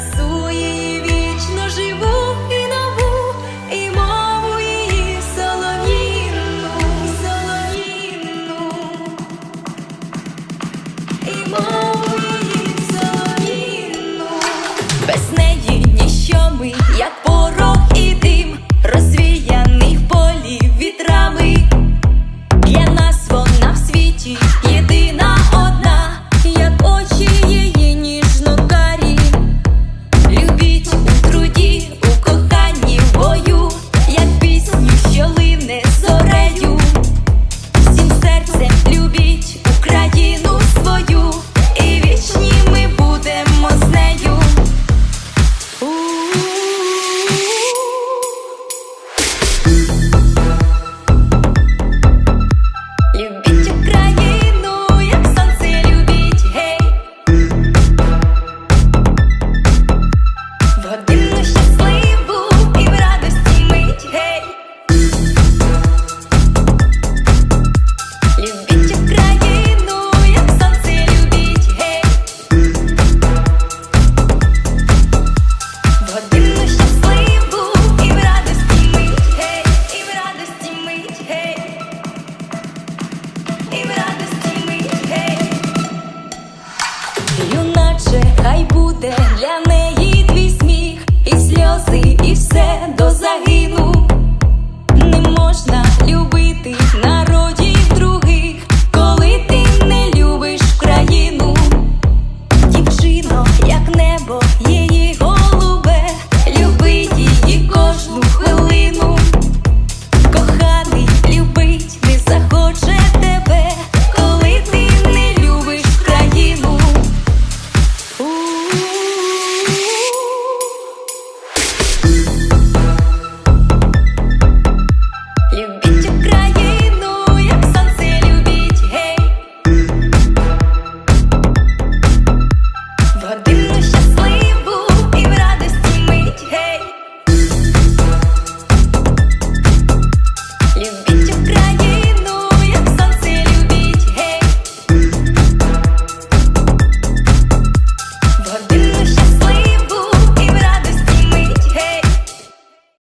красу вічно живу і нову, і мову її солов'їну, солов'їну, і мову її солов'їну. без неї ніщо ми як. хай буде для неї твій сміх, і сльози, і все до загину.